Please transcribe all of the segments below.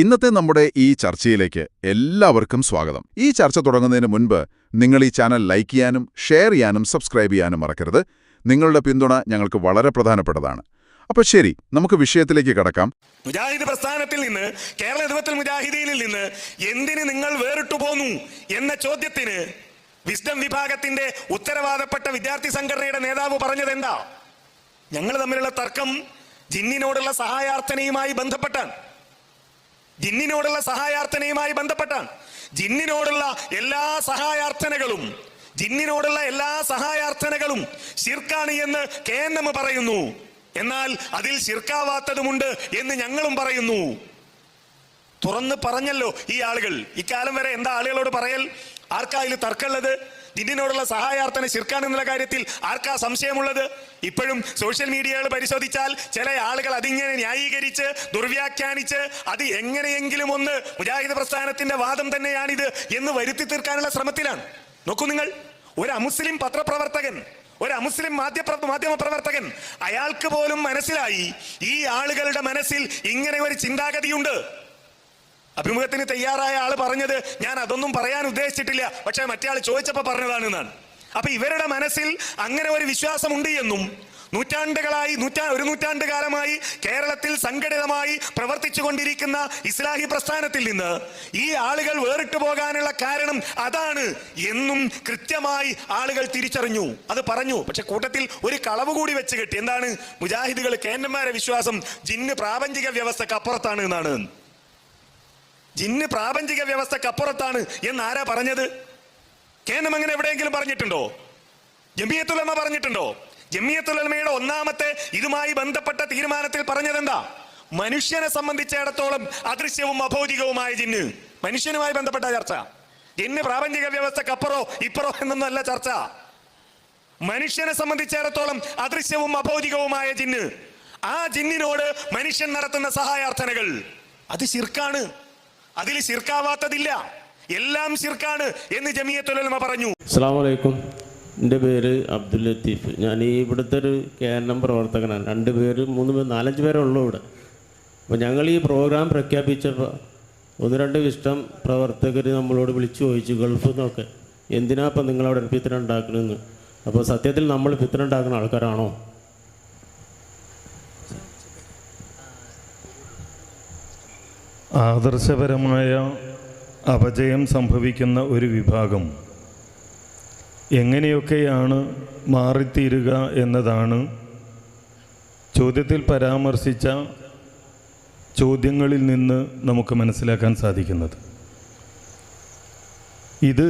ഇന്നത്തെ നമ്മുടെ ഈ ചർച്ചയിലേക്ക് എല്ലാവർക്കും സ്വാഗതം. ഈ ചർച്ച തുടങ്ങുന്നതിന് മുൻപ് നിങ്ങൾ ഈ ചാനൽ ലൈക്ക് ചെയ്യാനും ഷെയർ ചെയ്യാനും സബ്സ്ക്രൈബ് ചെയ്യാനും മറക്കരുത്. നിങ്ങളുടെ പിന്തുണ ഞങ്ങൾക്ക് വളരെ പ്രധാനപ്പെട്ടതാണ്. അപ്പൊ ശരി നമുക്ക് വിഷയത്തിലേക്ക് കടക്കാം. മുജാഹിദ് പ്രസ്ഥാനത്തിൽ നിന്ന് കേരള നേതൃത്വത്തിൽ മുജാഹിദീനിൽ നിന്ന് എന്തിന് നിങ്ങൾ വേറിട്ടു പോന്നു എന്ന ചോദ്യത്തിന് വിസ്ഡം വിഭാഗത്തിന്റെ ഉത്തരവാദപ്പെട്ട വിദ്യാർത്ഥി സംഘടനയുടെ നേതാവ് പറഞ്ഞത് എന്താ ഞങ്ങൾ തമ്മിലുള്ള തർക്കം ജിന്നിനോടുള്ള സഹായാർത്ഥനയുമായി ബന്ധപ്പെട്ടാണ്. ജിന്നിനോടുള്ള സഹായാർത്ഥനയുമായി ബന്ധപ്പെട്ടാണ്. ജിന്നിനോടുള്ള എല്ലാ സഹായാർത്ഥനകളും ജിന്നിനോടുള്ള എല്ലാ സഹായാർത്ഥനകളും ശിർക്കാണ് എന്ന് കെ എൻ എം പറയുന്നു. എന്നാൽ അതിൽ ശിർക്കാവാത്തതുമുണ്ട് എന്ന് ഞങ്ങളും പറയുന്നു. തുറന്ന് പറഞ്ഞല്ലോ ഈ ആളുകൾ. ഇക്കാലം വരെ എന്താ ആളുകളോട് പറയൽ? ആർക്കാ ഇതിൽ തർക്കമുള്ളത്? ജിന്നിനോടുള്ള സഹായാർത്ഥന ശിർക്കാണ് എന്നുള്ള കാര്യത്തിൽ ആർക്കാ സംശയമുള്ളത്? ഇപ്പോഴും സോഷ്യൽ മീഡിയകൾ പരിശോധിച്ചാൽ ചില ആളുകൾ അതിങ്ങനെ ന്യായീകരിച്ച് ദുർവ്യാഖ്യാനിച്ച് അത് എങ്ങനെയെങ്കിലും ഒന്ന് മുജാഹിദ് പ്രസ്ഥാനത്തിന്റെ വാദം തന്നെയാണിത് എന്ന് വരുത്തി തീർക്കാനുള്ള ശ്രമത്തിലാണ്. നോക്കൂ നിങ്ങൾ ഒരു അമുസ്ലിം പത്രപ്രവർത്തകൻ ഒരു അമുസ്ലിം മാധ്യപ്ര മാധ്യമ പ്രവർത്തകൻ അയാൾക്ക് പോലും മനസ്സിലായി ഈ ആളുകളുടെ മനസ്സിൽ ഇങ്ങനെ ഒരു ചിന്താഗതിയുണ്ട്. അഭിമുഖത്തിന് തയ്യാറായ ആൾ പറഞ്ഞത് ഞാൻ അതൊന്നും പറയാൻ ഉദ്ദേശിച്ചിട്ടില്ല. പക്ഷെ മറ്റേ ആൾ ചോദിച്ചപ്പോ പറഞ്ഞതാണ് എന്നാണ്. അപ്പൊ ഇവരുടെ മനസ്സിൽ അങ്ങനെ ഒരു വിശ്വാസമുണ്ട് എന്നും നൂറ്റാണ്ടുകളായി നൂറ്റാ ഒരു നൂറ്റാണ്ട് കാലമായി കേരളത്തിൽ സംഘടിതമായി പ്രവർത്തിച്ചു കൊണ്ടിരിക്കുന്ന ഇസ്ലാഹി പ്രസ്ഥാനത്തിൽ നിന്ന് ഈ ആളുകൾ വേറിട്ടു പോകാനുള്ള കാരണം അതാണ് എന്നും കൃത്യമായി ആളുകൾ തിരിച്ചറിഞ്ഞു. അത് പറഞ്ഞു. പക്ഷെ കൂട്ടത്തിൽ ഒരു കളവ് കൂടി വെച്ച് കെട്ടി. എന്താണ്? മുജാഹിദുകൾ കേന്ദ്രന്മാരെ വിശ്വാസം ജിന്ന് പ്രാപഞ്ചിക വ്യവസ്ഥക്ക് അപ്പുറത്താണ് എന്നാണ്. ജിന്ന് പ്രാപഞ്ചിക വ്യവസ്ഥക്ക് അപ്പുറത്താണ് എന്ന് ആരാ പറഞ്ഞത്? കേന്ദ്രം അങ്ങനെ എവിടെയെങ്കിലും പറഞ്ഞിട്ടുണ്ടോ? ജമിയത്തുലമ പറഞ്ഞിട്ടുണ്ടോ? ജമിയത്തുലമയുടെ ഒന്നാമത്തെ ഇതുമായി ബന്ധപ്പെട്ട തീരുമാനത്തിൽ പറഞ്ഞതെന്താ? മനുഷ്യനെ സംബന്ധിച്ചിടത്തോളം അദൃശ്യവും അഭൗതികവുമായ ജിന്ന്. മനുഷ്യനുമായി ബന്ധപ്പെട്ട ചർച്ച. ജിന്ന് പ്രാപഞ്ചിക വ്യവസ്ഥക്ക് അപ്പുറോ ഇപ്പുറോ എന്നൊന്നല്ല ചർച്ച. മനുഷ്യനെ സംബന്ധിച്ചിടത്തോളം അദൃശ്യവും അഭൗതികവുമായ ജിന്ന്. ആ ജിന്നിനോട് മനുഷ്യൻ നടത്തുന്ന സഹായാർത്ഥനകൾ. അത് ശിർക്കാണ്. അതിൽ ശിർക്കാവാത്തതില്ല. എല്ലാം ശിർക്കാണ് എന്ന് ജമിയത്തുലമ പറഞ്ഞു. അസ്സാം വലൈക്കും എന്റെ പേര് അബ്ദുൽ ലത്തീഫ്. ഞാൻ ഈ ഇവിടുത്തെ ഒരു കേരളം പ്രവർത്തകനാണ്. രണ്ട് പേര് മൂന്ന് പേര് നാലഞ്ച് പേരേ ഉള്ളൂ ഇവിടെ. അപ്പോൾ ഞങ്ങൾ ഈ പ്രോഗ്രാം പ്രഖ്യാപിച്ചപ്പോൾ ഒന്ന് രണ്ട് ഇഷ്ടം പ്രവർത്തകർ നമ്മളോട് വിളിച്ചു ചോദിച്ചു ഗൾഫ് നിന്നൊക്കെ എന്തിനാ ഇപ്പം നിങ്ങളവിടെ ഒരു ഫിത്തന ഉണ്ടാക്കണമെന്ന് അപ്പോൾ സത്യത്തിൽ നമ്മൾ ഫിത്തന ഉണ്ടാക്കുന്ന ആൾക്കാരാണോ? ആദർശപരമായ അപജയം സംഭവിക്കുന്ന ഒരു വിഭാഗം. എങ്ങനെയൊക്കെയാണ് മാറിത്തീരുക എന്നതാണ് ചോദ്യത്തിൽ പരാമർശിച്ച ചോദ്യങ്ങളിൽ നിന്ന് നമുക്ക് മനസ്സിലാക്കാൻ സാധിക്കുന്നത്. ഇത്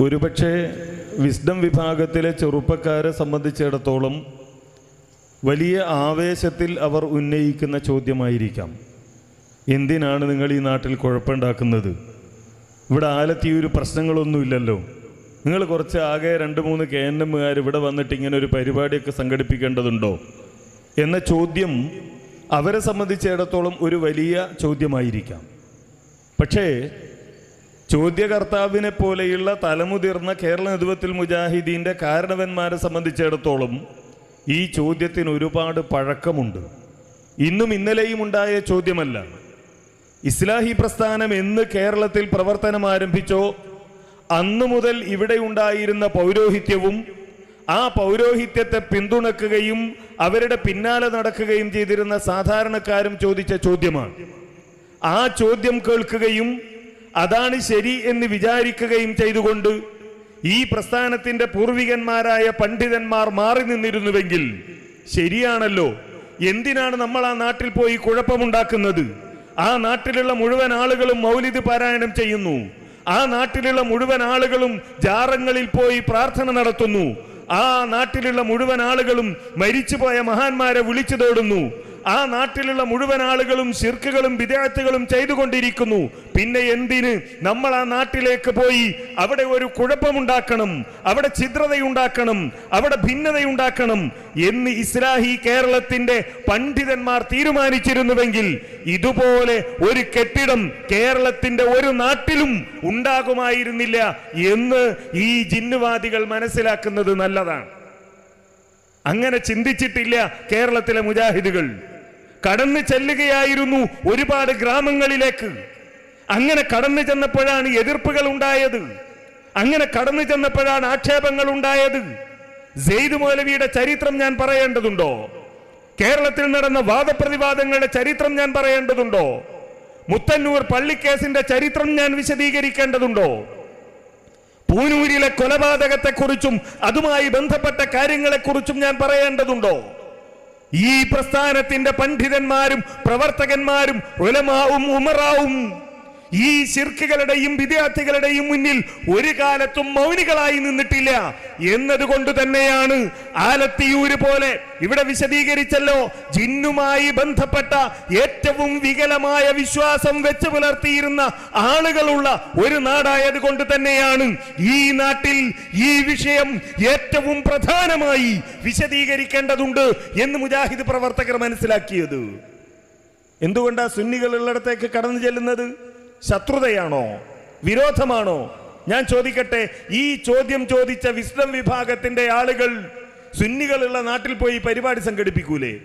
ഒരുപക്ഷെ വിസ്ഡം വിഭാഗത്തിലെ ചെറുപ്പക്കാരെ സംബന്ധിച്ചിടത്തോളം വലിയ ആവേശത്തിൽ അവർ ഉന്നയിക്കുന്ന ചോദ്യമായിരിക്കാം. എന്തിനാണ് നിങ്ങൾ ഈ നാട്ടിൽ കുഴപ്പമുണ്ടാക്കുന്നത്? ഇവിടെ ആലത്തി ഒരു പ്രശ്നങ്ങളൊന്നുമില്ലല്ലോ. നിങ്ങൾ കുറച്ച് ആകെ രണ്ട് മൂന്ന് കെ എൻ എമ്മുകാർ ഇവിടെ വന്നിട്ട് ഇങ്ങനെ ഒരു പരിപാടിയൊക്കെ സംഘടിപ്പിക്കേണ്ടതുണ്ടോ? എന്ന ചോദ്യം അവരെ സംബന്ധിച്ചിടത്തോളം ഒരു വലിയ ചോദ്യമായിരിക്കാം. പക്ഷേ ചോദ്യകർത്താവിനെ പോലെയുള്ള തലമുതിർന്ന കേരള നേതൃത്വത്തിൽ മുജാഹിദീന്റെ കാരണവന്മാരെ സംബന്ധിച്ചിടത്തോളം ഈ ചോദ്യത്തിന് ഒരുപാട് പഴക്കമുണ്ട്. ഇന്നും ഇന്നലെയും ഉണ്ടായ ചോദ്യമല്ല. ഇസ്ലാഹി പ്രസ്ഥാനം എന്ന് കേരളത്തിൽ പ്രവർത്തനം ആരംഭിച്ചോ അന്നു മുതൽ ഇവിടെ ഉണ്ടായിരുന്ന പൗരോഹിത്യവും ആ പൗരോഹിത്യത്തെ പിന്തുണക്കുകയും അവരുടെ പിന്നാലെ നടക്കുകയും ചെയ്തിരുന്ന സാധാരണക്കാരും ചോദിച്ച ചോദ്യമാണ്. ആ ചോദ്യം കേൾക്കുകയും അതാണ് ശരി എന്ന് വിചാരിക്കുകയും ചെയ്തുകൊണ്ട് ഈ പ്രസ്ഥാനത്തിന്റെ പൂർവികന്മാരായ പണ്ഡിതന്മാർ മാറി നിന്നിരുന്നുവെങ്കിൽ ശരിയാണല്ലോ. എന്തിനാണ് നമ്മൾ ആ നാട്ടിൽ പോയി കുഴപ്പമുണ്ടാക്കുന്നത്? ആ നാട്ടിലുള്ള മുഴുവൻ ആളുകളും മൗലിദ് പാരായണം ചെയ്യുന്നു. ആ നാട്ടിലുള്ള മുഴുവൻ ആളുകളും ജാറങ്ങളിൽ പോയി പ്രാർത്ഥന നടത്തുന്നു. ആ നാട്ടിലുള്ള മുഴുവൻ ആളുകളും മരിച്ചുപോയ മഹാന്മാരെ വിളിച്ചു തേടുന്നു. ആ നാട്ടിലുള്ള മുഴുവൻ ആളുകളും ശിർക്കുകളും വിദ്യാർത്ഥികളും ചെയ്തുകൊണ്ടിരിക്കുന്നു. പിന്നെ എന്തിന്? നമ്മൾ ആ നാട്ടിലേക്ക് പോയി അവിടെ ഒരു കുഴപ്പമുണ്ടാക്കണം അവിടെ ഛിദ്രതയുണ്ടാക്കണം അവിടെ ഭിന്നതയുണ്ടാക്കണം എന്ന് ഇസ്ലാഹി കേരളത്തിന്റെ പണ്ഡിതന്മാർ തീരുമാനിച്ചിരുന്നുവെങ്കിൽ ഇതുപോലെ ഒരു കെട്ടിടം കേരളത്തിന്റെ ഒരു നാട്ടിലും ഉണ്ടാകുമായിരുന്നില്ല എന്ന് ഈ ജിന്നുവാദികൾ മനസ്സിലാക്കുന്നത് നല്ലതാണ്. അങ്ങനെ ചിന്തിച്ചിട്ടില്ല കേരളത്തിലെ മുജാഹിദുകൾ. കടന്നു ചെല്ലുകയായിരുന്നു ഒരുപാട് ഗ്രാമങ്ങളിലേക്ക്. അങ്ങനെ കടന്നു ചെന്നപ്പോഴാണ് എതിർപ്പുകൾ ഉണ്ടായത്. അങ്ങനെ കടന്നു ചെന്നപ്പോഴാണ് ആക്ഷേപങ്ങൾ ഉണ്ടായത്. സെയ്ദ് മൗലവിയുടെ ചരിത്രം ഞാൻ പറയേണ്ടതുണ്ടോ? കേരളത്തിൽ നടന്ന വാദപ്രതിവാദങ്ങളുടെ ചരിത്രം ഞാൻ പറയേണ്ടതുണ്ടോ? മുത്തന്നൂർ പള്ളിക്കേസിന്റെ ചരിത്രം ഞാൻ വിശദീകരിക്കേണ്ടതുണ്ടോ? പൂനൂരിലെ കൊലപാതകത്തെക്കുറിച്ചും അതുമായി ബന്ധപ്പെട്ട കാര്യങ്ങളെക്കുറിച്ചും ഞാൻ പറയേണ്ടതുണ്ടോ? ഈ പ്രസ്ഥാനത്തിന്റെ പണ്ഡിതന്മാരും പ്രവർത്തകന്മാരും ഉലമാവും ഉമറാവും. ഈ ശിർക്കുകളുടെയും വിദ്യാർത്ഥികളുടെയും മുന്നിൽ ഒരു കാലത്തും മൗനികളായി നിന്നിട്ടില്ല. എന്നതുകൊണ്ട് തന്നെയാണ് ആലത്തിയൂര് പോലെ ഇവിടെ വിശദീകരിച്ചല്ലോ ജിന്നുമായി ബന്ധപ്പെട്ട ഏറ്റവും വികലമായ വിശ്വാസം വെച്ച് പുലർത്തിയിരുന്ന ആളുകളുള്ള ഒരു നാടായത് കൊണ്ട് തന്നെയാണ് ഈ നാട്ടിൽ ഈ വിഷയം ഏറ്റവും പ്രധാനമായി വിശദീകരിക്കേണ്ടതുണ്ട് എന്ന് മുജാഹിദ് പ്രവർത്തകർ മനസ്സിലാക്കിയത്. എന്തുകൊണ്ടാണ് സുന്നികൾ ഉള്ളിടത്തേക്ക് കടന്നു ചെല്ലുന്നത്? ശത്രുതയാണോ? വിരോധമാണോ? ഞാൻ ചോദിക്കട്ടെ ഈ ചോദ്യം ചോദിച്ച വിസ്ഡം വിഭാഗത്തിന്റെ ആളുകൾ സുന്നികളുള്ള നാട്ടിൽ പോയി പരിപാടി സംഘടിപ്പിക്കൂലേ?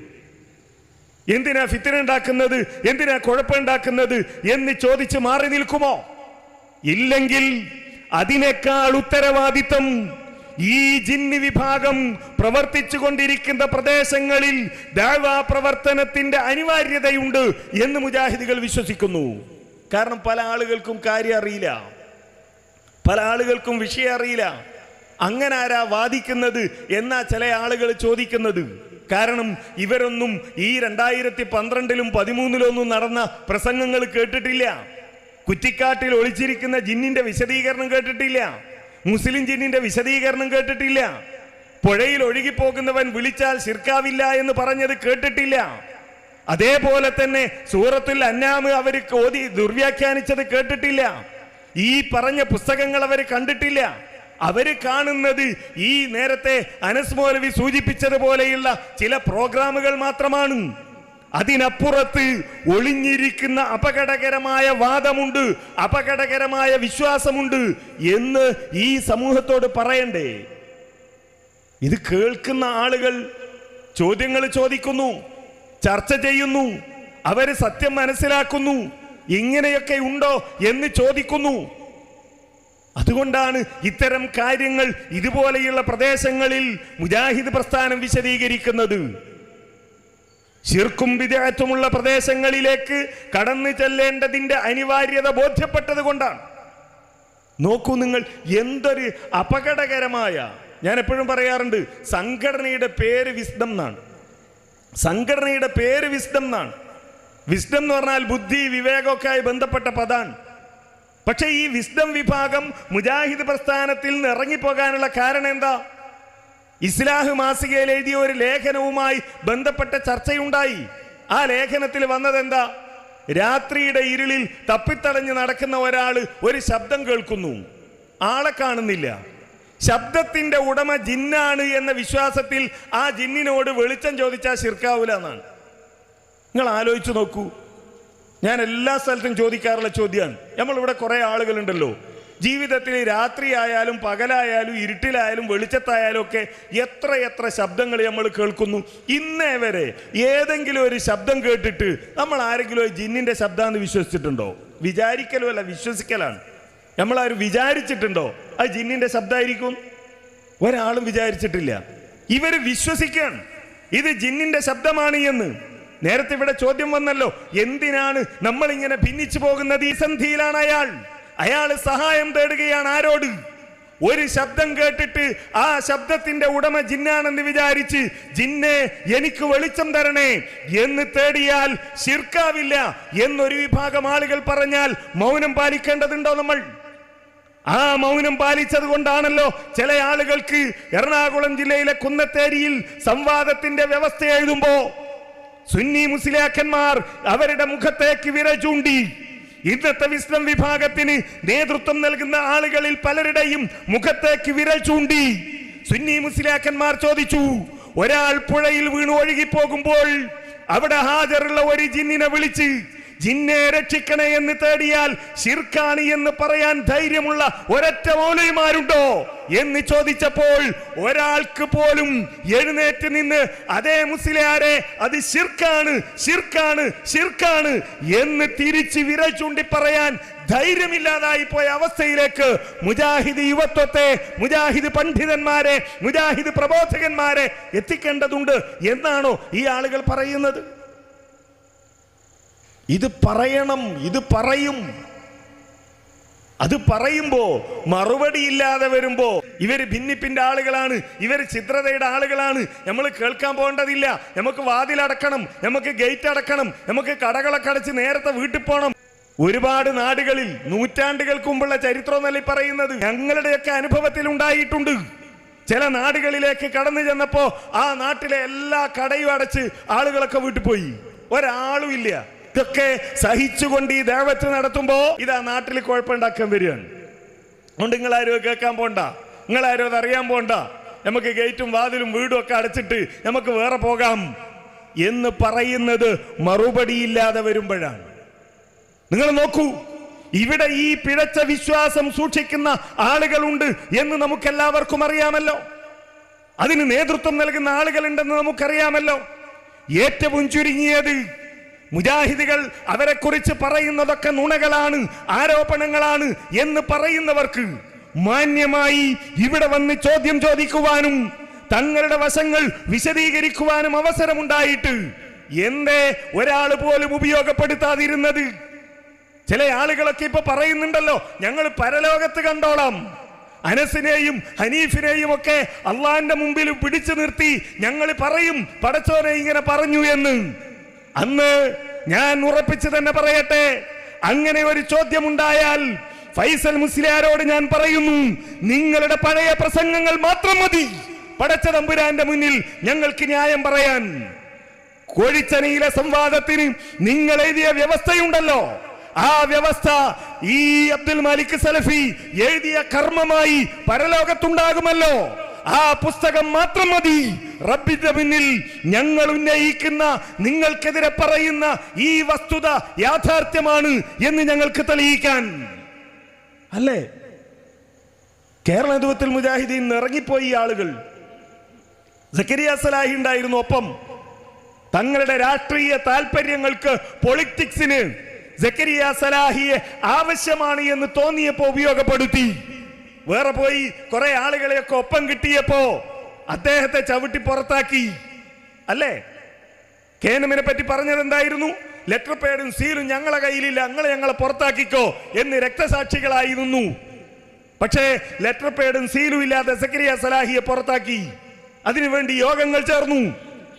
എന്തിനാ ഫിത്തിന ഉണ്ടാക്കുന്നത്? എന്തിനാ കുഴപ്പമുണ്ടാക്കുന്നത് എന്ന് ചോദിച്ച് മാറി നിൽക്കുമോ? ഇല്ലെങ്കിൽ അതിനേക്കാൾ ഉത്തരവാദിത്തം ഈ ജിന്നി വിഭാഗം പ്രവർത്തിച്ചു കൊണ്ടിരിക്കുന്ന പ്രദേശങ്ങളിൽ ദാവാ പ്രവർത്തനത്തിന്റെ അനിവാര്യതയുണ്ട് എന്ന് മുജാഹിദികൾ വിശ്വസിക്കുന്നു. കാരണം പല ആളുകൾക്കും കാര്യം അറിയില്ല. പല ആളുകൾക്കും വിഷയം അറിയില്ല. അങ്ങനെ ആരാ വാദിക്കുന്നത് എന്നാ ചില ആളുകൾ ചോദിക്കുന്നത്. കാരണം ഇവരൊന്നും ഈ രണ്ടായിരത്തി പന്ത്രണ്ടിലും പതിമൂന്നിലൊന്നും നടന്ന പ്രസംഗങ്ങൾ കേട്ടിട്ടില്ല. കുറ്റിക്കാട്ടിൽ ഒളിച്ചിരിക്കുന്ന ജിന്നിന്റെ വിശദീകരണം കേട്ടിട്ടില്ല. മുസ്ലിം ജിന്നിന്റെ വിശദീകരണം കേട്ടിട്ടില്ല. പുഴയിൽ ഒഴുകിപ്പോകുന്നവൻ വിളിച്ചാൽ ശിർക്കാവില്ല എന്ന് പറഞ്ഞത് കേട്ടിട്ടില്ല. അതേപോലെ തന്നെ സൂറത്തുൽ അന്നാമ് അവർ ഓതി ദുർവ്യാഖ്യാനിച്ചത് കേട്ടിട്ടില്ല. ഈ പറഞ്ഞ പുസ്തകങ്ങൾ അവർ കണ്ടിട്ടില്ല. അവർ കാണുന്നത് ഈ നേരത്തെ അനസ് മൗലവി സൂചിപ്പിച്ചതുപോലെയുള്ള ചില പ്രോഗ്രാമുകൾ മാത്രമാണ്. അതിനപ്പുറത്ത് ഒളിഞ്ഞിരിക്കുന്ന അപകടകരമായ വാദമുണ്ട് അപകടകരമായ വിശ്വാസമുണ്ട് എന്ന് ഈ സമൂഹത്തോട് പറയണ്ടേ? ഇത് കേൾക്കുന്ന ആളുകൾ ചോദ്യങ്ങൾ ചോദിക്കുന്നു. ചർച്ച ചെയ്യുന്നു. അവർ സത്യം മനസ്സിലാക്കുന്നു. ഇങ്ങനെയൊക്കെ ഉണ്ടോ എന്ന് ചോദിക്കുന്നു. അതുകൊണ്ടാണ് ഇത്തരം കാര്യങ്ങൾ ഇതുപോലെയുള്ള പ്രദേശങ്ങളിൽ മുജാഹിദ് പ്രസ്ഥാനം വിശദീകരിക്കുന്നത്. ശിർക്കും വിദേഹത്തുമുള്ള പ്രദേശങ്ങളിലേക്ക് കടന്നു ചെല്ലേണ്ടതിന്റെ അനിവാര്യത ബോധ്യപ്പെട്ടത് കൊണ്ടാണ്. നോക്കൂ നിങ്ങൾ എന്തൊരു അപകടകരമായ ഞാൻ എപ്പോഴും പറയാറുണ്ട് സംഘടനയുടെ പേര് വിസ്ഡം എന്നാണ്. സംഘടനയുടെ പേര് വിസ്ഡം എന്നാണ്. വിസ്ഡം എന്ന് പറഞ്ഞാൽ ബുദ്ധി വിവേകമൊക്കെ ആയി ബന്ധപ്പെട്ട പദാണ്. പക്ഷേ ഈ വിസ്ഡം വിഭാഗം മുജാഹിദ് പ്രസ്ഥാനത്തിൽ നിന്ന് ഇറങ്ങിപ്പോകാനുള്ള കാരണം എന്താ? ഇസ്ലാഹ് മാസികയിൽ എഴുതിയ ഒരു ലേഖനവുമായി ബന്ധപ്പെട്ട ചർച്ചയുണ്ടായി. ആ ലേഖനത്തിൽ വന്നത് എന്താ? രാത്രിയുടെ ഇരുളിൽ തപ്പിത്തടഞ്ഞ് നടക്കുന്ന ഒരാൾ ഒരു ശബ്ദം കേൾക്കുന്നു. ആളെ കാണുന്നില്ല. ശബ്ദത്തിന്റെ ഉടമ ജിന്നാണ് എന്ന വിശ്വാസത്തിൽ ആ ജിന്നിനോട് വെളിച്ചം ചോദിച്ചാൽ ശിർക്കാവൂല എന്നാണ്. നിങ്ങൾ ആലോചിച്ച് നോക്കൂ. ഞാൻ എല്ലാ സ്ഥലത്തും ചോദിക്കാറുള്ള ചോദ്യമാണ്. നമ്മളിവിടെ കുറേ ആളുകളുണ്ടല്ലോ. ജീവിതത്തിൽ രാത്രി ആയാലും പകലായാലും ഇരുട്ടിലായാലും വെളിച്ചത്തായാലും ഒക്കെ എത്ര എത്ര ശബ്ദങ്ങൾ നമ്മൾ കേൾക്കുന്നു. ഇന്നേ വരെ ഏതെങ്കിലും ഒരു ശബ്ദം കേട്ടിട്ട് നമ്മൾ ആരെങ്കിലും ജിന്നിന്റെ ശബ്ദമാണെന്ന് വിശ്വസിച്ചിട്ടുണ്ടോ? വിചാരിക്കലും അല്ല വിശ്വസിക്കലാണ്. നമ്മളാരും വിചാരിച്ചിട്ടുണ്ടോ? അത് ജിന്നിന്റെ ശബ്ദമായിരിക്കും ഒരാളും വിചാരിച്ചിട്ടില്ല. ഇവർ വിശ്വസിക്കാണ്. ഇത് ജിന്നിന്റെ ശബ്ദമാണ് എന്ന്. നേരത്തെ ഇവിടെ ചോദ്യം വന്നല്ലോ. എന്തിനാണ് നമ്മൾ ഇങ്ങനെ ഭിന്നിച്ചു പോകുന്നത്? ഈ സന്ധിയിലാണ് അയാൾ. അയാൾ സഹായം തേടുകയാണ് ആരോട്? ഒരു ശബ്ദം കേട്ടിട്ട് ആ ശബ്ദത്തിന്റെ ഉടമ ജിന്നാണെന്ന് വിചാരിച്ച് ജിന്നെ എനിക്ക് വെളിച്ചം തരണേ. എന്ന് തേടിയാൽ ശിർക്കാവില്ല എന്നൊരു വിഭാഗം ആളുകൾ പറഞ്ഞാൽ മൗനം പാലിക്കേണ്ടതുണ്ടോ നമ്മൾ? ആ മൗനം പാലിച്ചത് കൊണ്ടാണല്ലോ ചില ആളുകൾക്ക് എറണാകുളം ജില്ലയിലെ കുന്നത്തേരിയിൽ സംവാദത്തിന്റെ വ്യവസ്ഥ എഴുതുമ്പോ സുന്നി മുസ്ലിയാക്കന്മാർ അവരുടെ മുഖത്തേക്ക് വിരൽ ചൂണ്ടി ഇന്നത്തെ വിസ്ലം വിഭാഗത്തിന് നേതൃത്വം നൽകുന്ന ആളുകളിൽ പലരുടെയും മുഖത്തേക്ക് വിരൽ ചൂണ്ടി സുന്നി മുസ്ലിയാക്കന്മാർ ചോദിച്ചു ഒരാൾ പുഴയിൽ വീണ് ഒഴുകിപ്പോകുമ്പോൾ അവിടെ ഹാജറുള്ള ഒരു ജിന്നിനെ വിളിച്ച് ജിന്നെ രക്ഷിക്കണേ എന്ന് തേടിയാൽ ശിർക്കാണ് എന്ന് പറയാൻ ധൈര്യമുള്ള ഒരൊറ്റ മൗലയുമാരുണ്ടോ എന്ന് ചോദിച്ചപ്പോൾ ഒരാൾക്ക് പോലും എഴുന്നേറ്റ് നിന്ന് അതേ മുസ്ലിയാരെ അത് ശിർക്കാണ് ശിർക്കാണ് ശിർക്കാണ് എന്ന് തിരിച്ച് വിരൽ ചൂണ്ടി പറയാൻ ധൈര്യമില്ലാതായി പോയ അവസ്ഥയിലേക്ക് മുജാഹിദ് യുവത്വത്തെ മുജാഹിദ് പണ്ഡിതന്മാരെ മുജാഹിദ് പ്രബോധകന്മാരെ എത്തിക്കേണ്ടതുണ്ട് എന്നാണോ ഈ ആളുകൾ പറയുന്നത്? ഇത് പറയണം ഇത് പറയും. അത് പറയുമ്പോ മറുപടി ഇല്ലാതെ വരുമ്പോ ഇവർ ഭിന്നിപ്പിന്റെ ആളുകളാണ് ഇവർ ചിത്രതയുടെ ആളുകളാണ്. നമ്മൾ കേൾക്കാൻ പോകേണ്ടതില്ല. നമുക്ക് വാതിൽ അടക്കണം നമുക്ക് ഗേറ്റ് അടക്കണം നമുക്ക് കടകളൊക്കെ അടച്ച് നേരത്തെ വീട്ടിൽ പോകണം ഒരുപാട് നാടുകളിൽ നൂറ്റാണ്ടുകൾക്ക് മുമ്പുള്ള ചരിത്രം എന്നല്ല പറയുന്നത്? ഞങ്ങളുടെയൊക്കെ അനുഭവത്തിൽ ഉണ്ടായിട്ടുണ്ട്. ചില നാടുകളിലേക്ക് കടന്നു ചെന്നപ്പോ ആ നാട്ടിലെ എല്ലാ കടയും അടച്ച് ആളുകളൊക്കെ വീട്ടിൽ പോയി. ഒരാളും ഇല്ല. ഇതൊക്കെ സഹിച്ചുകൊണ്ട് ഈ ദേവത്വം നടത്തുമ്പോ ഇതാ നാട്ടിൽ കുഴപ്പമുണ്ടാക്കാൻ വരികയാണ്. അതുകൊണ്ട് നിങ്ങൾ ആരും കേൾക്കാൻ പോണ്ട. നിങ്ങൾ ആരും അത് അറിയാൻ പോണ്ട. നമുക്ക് ഗേറ്റും വാതിലും വീടും ഒക്കെ അടച്ചിട്ട് നമുക്ക് വേറെ പോകാം എന്ന് പറയുന്നത് മറുപടിയില്ലാതെ വരുമ്പോഴാണ്. നിങ്ങൾ നോക്കൂ ഇവിടെ ഈ പിഴച്ച വിശ്വാസം സൂക്ഷിക്കുന്ന ആളുകളുണ്ട് എന്ന് നമുക്കെല്ലാവർക്കും അറിയാമല്ലോ. അതിന് നേതൃത്വം നൽകുന്ന ആളുകളുണ്ടെന്ന് നമുക്കറിയാമല്ലോ. ഏറ്റവും ചുരുങ്ങിയത് മുജാഹിദുകൾ അവരെക്കുറിച്ച് പറയുന്നതൊക്കെ നുണകളാണ് ആരോപണങ്ങളാണ് എന്ന് പറയുന്നവർക്ക് മാന്യമായി ഇവിടെ വന്ന് ചോദ്യം ചോദിക്കുവാനും തങ്ങളുടെ വശങ്ങൾ വിശദീകരിക്കുവാനും അവസരമുണ്ടായിട്ട് എന്തേ ഒരാൾ പോലും ഉപയോഗപ്പെടുത്താതിരുന്നത്? ചില ആളുകളൊക്കെ ഇപ്പൊ പറയുന്നുണ്ടല്ലോ ഞങ്ങൾ പരലോകത്ത് കണ്ടോളാം. അനസിനെയും ഹനീഫിനെയും ഒക്കെ അള്ളാന്റെ മുമ്പിൽ പിടിച്ചു നിർത്തി ഞങ്ങൾ പറയും പടച്ചോനെ ഇങ്ങനെ പറഞ്ഞു എന്ന്. അന്ന് ഞാൻ ഉറപ്പിച്ചു തന്നെ പറയട്ടെ. അങ്ങനെ ഒരു ചോദ്യമുണ്ടായാൽ ഫൈസൽ മുസ്ലിയാരോട് ഞാൻ പറയുന്നു നിങ്ങളുടെ പഴയ പ്രസംഗങ്ങൾ മാത്രം മതി. പടച്ച തമ്പുരാന്റെ മുന്നിൽ ഞങ്ങൾക്ക് ന്യായം പറയാൻ. കോഴിച്ചനയിലെ സംവാദത്തിന് നിങ്ങൾ എഴുതിയ വ്യവസ്ഥയുണ്ടല്ലോ. ആ വ്യവസ്ഥ ഈ അബ്ദുൽ മാലിക് സലഫി എഴുതിയ കർമ്മമായി പരലോകത്തുണ്ടാകുമല്ലോ. ആ പുസ്തകം മാത്രം മതി. റബ്ബിന്റെ മുന്നിൽ ഞങ്ങൾ ഉന്നയിക്കുന്ന നിങ്ങൾക്കെതിരെ പറയുന്ന ഈ വസ്തുത യാഥാർത്ഥ്യമാണ് എന്ന് ഞങ്ങൾക്ക് തെളിയിക്കാൻ. അല്ലേ? കേരള നേതൃത്വത്തിൽ മുജാഹിദീൻ ഇറങ്ങിപ്പോയി ആളുകൾ. സക്കരിയ സലാഹി ഉണ്ടായിരുന്നു ഒപ്പം. തങ്ങളുടെ രാഷ്ട്രീയ താല്പര്യങ്ങൾക്ക് പൊളിറ്റിക്സിന് സക്കരിയ സലാഹിയെ ആവശ്യമാണ് എന്ന് തോന്നിയപ്പോ ഉപയോഗപ്പെടുത്തി. വേറെ പോയി കുറെ ആളുകളെയൊക്കെ ഒപ്പം കിട്ടിയപ്പോ അദ്ദേഹത്തെ ചവിട്ടി പുറത്താക്കി. അല്ലേ? കേനമിനെ പറ്റി പറഞ്ഞത് എന്തായിരുന്നു ലെറ്റർ പേഡും സീലും ഞങ്ങളെ കയ്യിലില്ല. ഞങ്ങളെ ഞങ്ങളെ പുറത്താക്കിക്കോ എന്ന് രക്തസാക്ഷികളായിരുന്നു പക്ഷേ ലെറ്റർ പേഡും സീലും ഇല്ലാതെ സക്കരിയ സലാഹിയെ പുറത്താക്കി. അതിനുവേണ്ടി യോഗങ്ങൾ ചേർന്നു.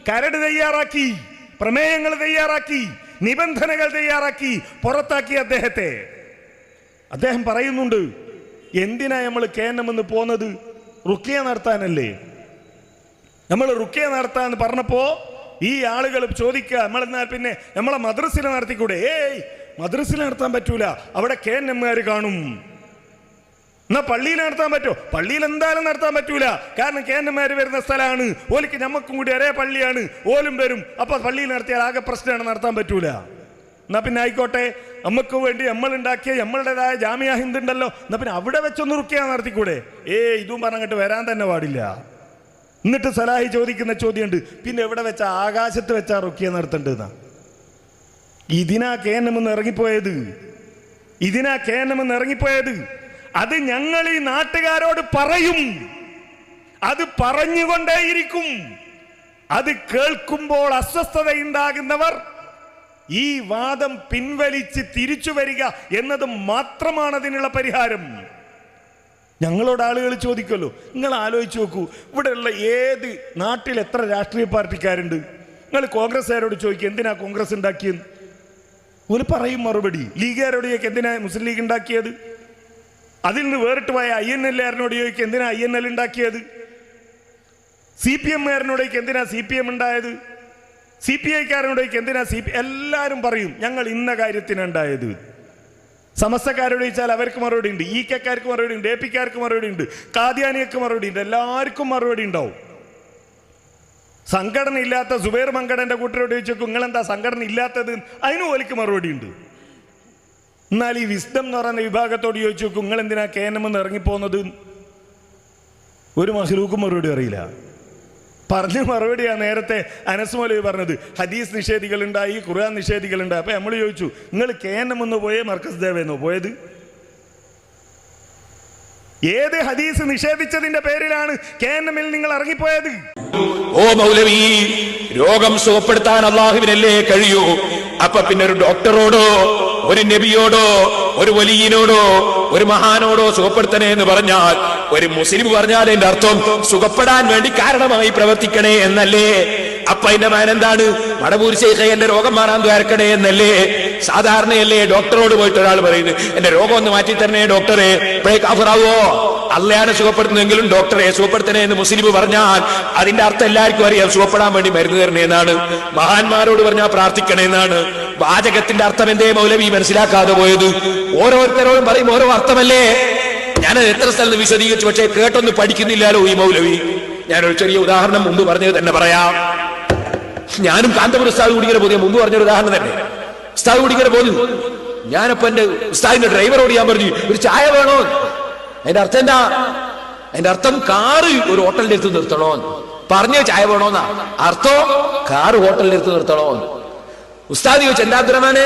കരട് തയ്യാറാക്കി. പ്രമേയങ്ങൾ തയ്യാറാക്കി. നിബന്ധനകൾ തയ്യാറാക്കി. പുറത്താക്കി അദ്ദേഹത്തെ. അദ്ദേഹം പറയുന്നുണ്ട് എന്തിനാ നമ്മൾ കേരളമെന്ന് പോന്നത്? റുക്കിയ നടത്താനല്ലേ? നമ്മൾ റുക്കിയ നടത്താന്ന് പറഞ്ഞപ്പോ ഈ ആളുകൾ ചോദിക്കുക നമ്മളെന്നാൽ പിന്നെ നമ്മളെ മദ്രസിൽ നടത്തിക്കൂടെ? ഏയ് മദ്രസിൽ നടത്താൻ പറ്റൂല. അവിടെ കെ എൻ എമ്മുകാർ കാണും. എന്നാ പള്ളിയിൽ നടത്താൻ പറ്റുമോ പള്ളിയിൽ എന്തായാലും നടത്താൻ പറ്റൂല. കാരണം കെ എൻ വരുന്ന സ്ഥലമാണ് ഓലിക്ക് നമുക്കും കൂടി ഒരേ പള്ളിയാണ്. ഓലും വരും. അപ്പൊ പള്ളിയിൽ നടത്തിയാൽ ആകെ പ്രശ്നമാണ് നടത്താൻ പറ്റൂല. എന്നാ പിന്നെ ആയിക്കോട്ടെ. നമുക്ക് വേണ്ടി നമ്മൾ ഉണ്ടാക്കിയ നമ്മളുടേതായ ജാമ്യ ഹിന്ദ് ഉണ്ടല്ലോ എന്നാ പിന്നെ അവിടെ വെച്ചൊന്ന് റുക്കിയാ നടത്തിക്കൂടെ? ഏ ഇതും പറഞ്ഞിട്ട് വരാൻ തന്നെ പാടില്ല. എന്നിട്ട് സലാഹി ചോദിക്കുന്ന ചോദ്യമുണ്ട് പിന്നെ എവിടെ വെച്ചാ? ആകാശത്ത് വെച്ചാ റുക്കിയ നടത്തേണ്ടതെന്നാ ഇതിനാ കെ എൻ എം ഇറങ്ങിപ്പോയത്? ഇതിനാ കെ എൻ എം ഇറങ്ങിപ്പോയത്? അത് ഞങ്ങൾ ഈ നാട്ടുകാരോട് പറയും. അത് പറഞ്ഞുകൊണ്ടേയിരിക്കും. അത് കേൾക്കുമ്പോൾ അസ്വസ്ഥതയുണ്ടാകുന്നവർ ഈ വാദം പിൻവലിച്ച് തിരിച്ചു വരിക എന്നത് മാത്രമാണ് അതിനുള്ള പരിഹാരം. ഞങ്ങളോട് ആളുകൾ ചോദിക്കുമല്ലോ നിങ്ങൾ ആലോചിച്ച് നോക്കൂ ഇവിടെയുള്ള ഏത് നാട്ടിൽ എത്ര രാഷ്ട്രീയ പാർട്ടിക്കാരുണ്ട്? നിങ്ങൾ കോൺഗ്രസ്സുകാരോട് ചോദിക്കുക എന്തിനാ കോൺഗ്രസ് ഉണ്ടാക്കിയത്? ഒരു പറയും മറുപടി ലീഗുകാരോട് ചോദിക്കുക എന്തിനാ മുസ്ലിം ലീഗ് ഉണ്ടാക്കിയത്? അതിൽ നിന്ന് വേറിട്ട് പോയ ഐ എൻ എല്ലാരനോട് ചോദിക്കുക എന്തിനാ ഐ എൻ എൽ ഉണ്ടാക്കിയത്? സി പി എമ്മുകാരനോട് ചോദിക്കുക എന്തിനാ സി പി എം ഉണ്ടായത്? സി പി ഐക്കാരനോട് ചോദിക്കുക എന്തിനാ സി പി എല്ലാവരും പറയും ഞങ്ങൾ ഇന്ന കാര്യത്തിനുണ്ടായത്. സമസ്തക്കാരോട് ചോദിച്ചാൽ അവർക്ക് മറുപടി ഉണ്ട്. ഇ കെക്കാർക്ക് മറുപടി ഉണ്ട്. എ പിക്കാർക്ക് മറുപടി ഉണ്ട്. കാദ്യാനിയക്ക് മറുപടി ഉണ്ട്. എല്ലാവർക്കും മറുപടി ഉണ്ടാവും. സംഘടന ഇല്ലാത്ത സുബൈർ മങ്കടന്റെ കൂട്ടരോട് ചോദിച്ചു നിങ്ങളെന്താ സംഘടന ഇല്ലാത്തത്? അതിനും ഓലിക്ക് മറുപടി ഉണ്ട്. എന്നാൽ ഈ വിസ്ഡം എന്ന് പറയുന്ന വിഭാഗത്തോട് ചോദിച്ചു നിങ്ങൾ എന്തിനാ കെ എൻ എം എന്ന് ഇറങ്ങിപ്പോകുന്നത് ഒരു മഹ്ലൂക്കും മറുപടി അറിയില്ല. പറഞ്ഞ മറുപടിയാണ് നേരത്തെ അനസ് മൗലവി പറഞ്ഞത്. ഹദീസ് നിഷേധികളുണ്ടായി ഖുർആൻ നിഷേധികളുണ്ടായി. അപ്പൊ നമ്മൾ ചോദിച്ചു നിങ്ങൾ കെ എൻ എം എന്ന് പോയേ മർക്കസ് ദേവെന്നോ പോയത്? ഏത് ഹദീസ് നിഷേധിച്ചതിന്റെ പേരിലാണ് കെ എൻ എമ്മിൽ നിങ്ങൾ ഇറങ്ങിപ്പോയത്? ഓ മൗലവി രോഗം സുഖപ്പെടുത്താൻ അള്ളാഹുവിനല്ലേ കഴിയൂ? അപ്പൊ പിന്നെ ഒരു ഡോക്ടറോടോ ഒരു നബിയോടോ ഒരു വലിയനോടോ ഒരു മഹാനോടോ സുഖപ്പെടുത്തണേ എന്ന് പറഞ്ഞാൽ ഒരു മുസ്ലിം പറഞ്ഞാൽ എന്റെ അർത്ഥം സുഖപ്പെടാൻ വേണ്ടി കാരണമായി പ്രവർത്തിക്കണേ എന്നല്ലേ? അപ്പൊ അതിന്റെ മാൻ എന്താണ്? ശേഖ എന്റെ രോഗം മാറാൻ ദ്വാരക്കണേ എന്നല്ലേ? സാധാരണയല്ലേ ഡോക്ടറോട് പോയിട്ട് ഒരാൾ പറയുന്നത് എന്റെ രോഗം ഒന്ന് മാറ്റി തരണേ ഡോക്ടറെ ഇപ്പോഴേ കാഫറാവോ അല്ലയാണ് സുഖപ്പെടുത്തുന്നെങ്കിലും ഡോക്ടറെ സുഖപ്പെടുത്തണേ എന്ന് മുസ്ലിം പറഞ്ഞാൽ അതിന്റെ അർത്ഥം എല്ലാവർക്കും അറിയാം. സുഖപ്പെടാൻ വേണ്ടി മരുന്ന് തരണേ എന്നാണ്. മഹാന്മാരോട് പറഞ്ഞാൽ പ്രാർത്ഥിക്കണേ എന്നാണ്. വാചകത്തിന്റെ അർത്ഥം എന്തേ മൗലവി? മനസ്സിലാക്കാതെ പോയത്. ഓരോരുത്തരോടും പറയും ഓരോ അർത്ഥമല്ലേ? ഞാൻ എത്ര സ്ഥലത്ത് വിശദീകരിച്ചു പക്ഷേ കേട്ടൊന്നും പഠിക്കുന്നില്ലല്ലോ ഈ മൗലവി. ഞാനൊരു ചെറിയ ഉദാഹരണം മുമ്പ് പറഞ്ഞത് തന്നെ പറയാം. ഞാനും കാന്തപുരം ഉസ്താദ് കുടിക്കാൻ പോയി മുമ്പ് പറഞ്ഞൊരു ഉദാഹരണം തന്നെ. ഉസ്താദ് കുടിക്കാൻ പോന്നു. ഞാനപ്പോ എന്റെ ഉസ്താദിന്റെ ഡ്രൈവറോട് ഞാൻ പറഞ്ഞു ഒരു ചായ വേണോ? അതിന്റെ അർത്ഥം എന്താ? അതിന്റെ അർത്ഥം കാറ് ഒരു ഹോട്ടലിന്റെ അടുത്ത് നിർത്തണോ പറഞ്ഞ ചായ വേണോന്നാ? അർത്ഥോ കാറ് ഹോട്ടലിന്റെ അടുത്ത് നിർത്തണോ ഉസ്താദ് ചോദിച്ചു എന്താ അബ്ദുറഹ്മാനെ?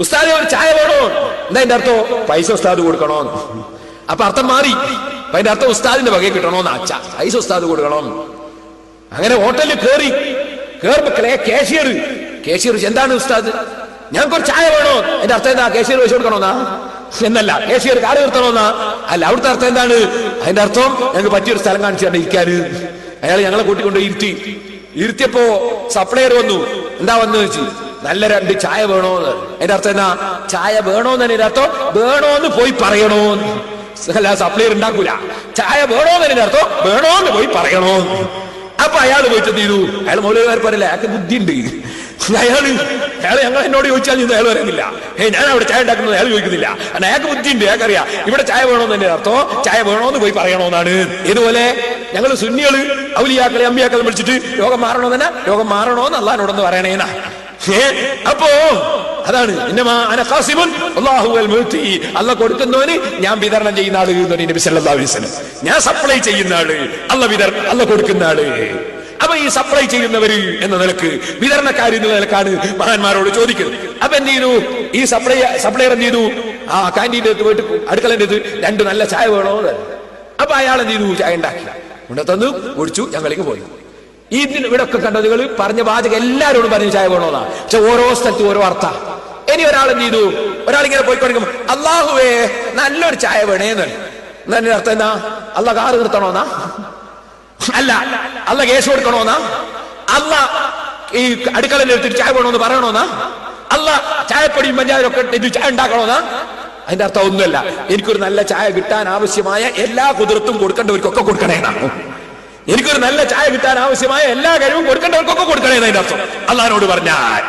ഉസ്താദ് ചായ വേണോ? എന്താ അതിന്റെ അർത്ഥം? പൈസ ഉസ്താദ് കൊടുക്കണോ അപ്പൊ അർത്ഥം മാറി. അതിന്റെ അർത്ഥം ഉസ്താദിന്റെ വകയെ കിട്ടണോന്ന് അച്ഛ പൈസ ഉസ്താദ് കൊടുക്കണോ അങ്ങനെ ഹോട്ടലിൽ കയറി കേറുമ്പോ കേഷ്യർ കേഷ്യർ എന്താണ് ഉസ്താദ്? ഞാൻ കുറച്ച് ചായ വേണോ? എന്റെ അർത്ഥം എന്താ? കേഷ്യർ പൈസ കൊടുക്കണോന്നാ? എന്നല്ല കേഷ്യർ കാട് നിർത്തണമെന്നാ അല്ല അവിടുത്തെ അർത്ഥം എന്താണ്? അതിന്റെ അർത്ഥം ഞങ്ങൾക്ക് പറ്റിയൊരു സ്ഥലം കാണിച്ചു തന്നെ അയാൾ ഞങ്ങളെ കൂട്ടിക്കൊണ്ട് ഇരുത്തി. ഇരുത്തിയപ്പോ സപ്ലയർ വന്നു. എന്താ വന്നു ചോദിച്ചു. നല്ല രണ്ട് ചായ വേണോ അതിന്റെ അർത്ഥം എന്താ ചായ വേണോ എന്ന് അതിന്റെ അർത്ഥം വേണോന്ന് പോയി പറയണോ അല്ല സപ്ലയർ ഉണ്ടാക്കൂല. ചായ വേണോ എന്റെ അർത്ഥം വേണോന്ന് പോയി പറയണോ അപ്പൊ അയാൾ പോയിട്ട് ചെയ്തു? അയാൾ മൗലവിമാർ പറയില്ല അയാൾക്ക് ബുദ്ധിയുണ്ട്. അയാൾ അയാൾ ഞങ്ങൾ എന്നോട് ചോദിച്ചാൽ ഇന്ന് അയാൾ പറയുന്നില്ല ഏ ഞാൻ അവിടെ ചായ ഉണ്ടാക്കുന്നത് അയാൾ ചോദിക്കുന്നില്ല. കാരണം അയാൾക്ക് ബുദ്ധിയുണ്ട് അയാൾക്കറിയാം ഇവിടെ ചായ വേണോന്ന് എന്റെ അർത്ഥം. ചായ വേണോന്ന് പോയി പറയണോന്നാണ്. ഇതുപോലെ ഞങ്ങൾ സുന്നികൾ ഔലിയാക്കളെ അമ്പിയാക്കളെ വിളിച്ചിട്ട് രോഗം മാറണോ തന്നെ രോഗം മാറണോന്ന് അള്ളഹാനോടൊന്ന് പറയണേന ഏ അപ്പോ അതാണ്. അല്ല കൊടുക്കുന്നവന് ഞാൻ വിതരണം ചെയ്യുന്ന ആൾ എന്ന് നബി സല്ലല്ലാഹു അലൈഹി ഞാൻ സപ്ലൈ ചെയ്യുന്ന ആൾ. അല്ല വിതരണം അല്ല കൊടുക്കുന്ന ആൾ. അപ്പൊ ഈ സപ്ലൈ ചെയ്യുന്നവര് എന്ന നിലയ്ക്ക് വിതരണക്കാരി എന്നുള്ള നിലക്കാണ് മഹാന്മാരോട് ചോദിക്കുന്നത്. അപ്പൊ എന്ത് ചെയ്തു? ഈ സപ്ലൈ സപ്ലൈർ എന്ത് ചെയ്തു? ആ കാന്റീന്റെ അടുത്ത് പോയിട്ട് അടുക്കളന്റെ അടുത്ത് രണ്ട് നല്ല ചായ വേണോ. അപ്പൊ അയാൾ എന്ത് ചെയ്തു? ചായ ഉണ്ടാക്കി. ഇവിടെ തന്നു കുടിച്ചു ഞങ്ങളിലേക്ക് പോയി. ഈ ഇവിടെ ഒക്കെ കണ്ടത് നിങ്ങൾ പറഞ്ഞ വാചകം എല്ലാവരോടും പറഞ്ഞ ചായ വേണോന്നാ പക്ഷെ ഓരോ സ്ഥലത്തും ഓരോ അർത്ഥ ഇനി ഒരാൾ എന്ത് ചെയ്തു? ഒരാൾ ഇങ്ങനെ പോയിക്കൊണ്ടിരിക്കും അള്ളാഹുവേ നല്ലൊരു ചായ വേണേന്ന്. എന്നതിന്റെ അർത്ഥം എന്നാ അള്ളാഹ് കാറ് നിർത്തണോന്നാ അല്ല അല്ല കേസ് കൊടുക്കണോന്നാ? അല്ല ഈ അടുക്കളയിൽ എടുത്തിട്ട് ചായ വേണോന്ന് പറയണോന്നാ? അല്ല ചായപ്പൊടിയും പഞ്ചായത്തൊക്കെ ഇത് ചായ ഉണ്ടാക്കണോന്നാ? അതിന്റെ അർത്ഥം ഒന്നുമല്ല. എനിക്കൊരു നല്ല ചായ കിട്ടാൻ ആവശ്യമായ എല്ലാ കുതിർത്തും കൊടുക്കേണ്ടവർക്കൊക്കെ കൊടുക്കണേന്നാണ് എനിക്കൊരു നല്ല ചായ കിട്ടാൻ ആവശ്യമായ എല്ലാ കഴിവും കൊടുക്കേണ്ടവർക്കൊക്കെ കൊടുക്കണേ അതിന്റെ അർത്ഥം. അള്ളഹാനോട് പറഞ്ഞാൽ.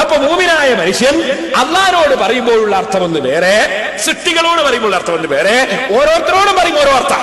അപ്പൊ മൂമിനായ മനുഷ്യൻ അള്ളഹാനോട് പറയുമ്പോഴുള്ള അർത്ഥം ഒന്ന് വേറെ സൃഷ്ടികളോട് പറയുമ്പോഴുള്ള അർത്ഥം ഒന്ന് വേറെ ഓരോരുത്തരോടും പറയുമ്പോൾ ഓരോ അർത്ഥം.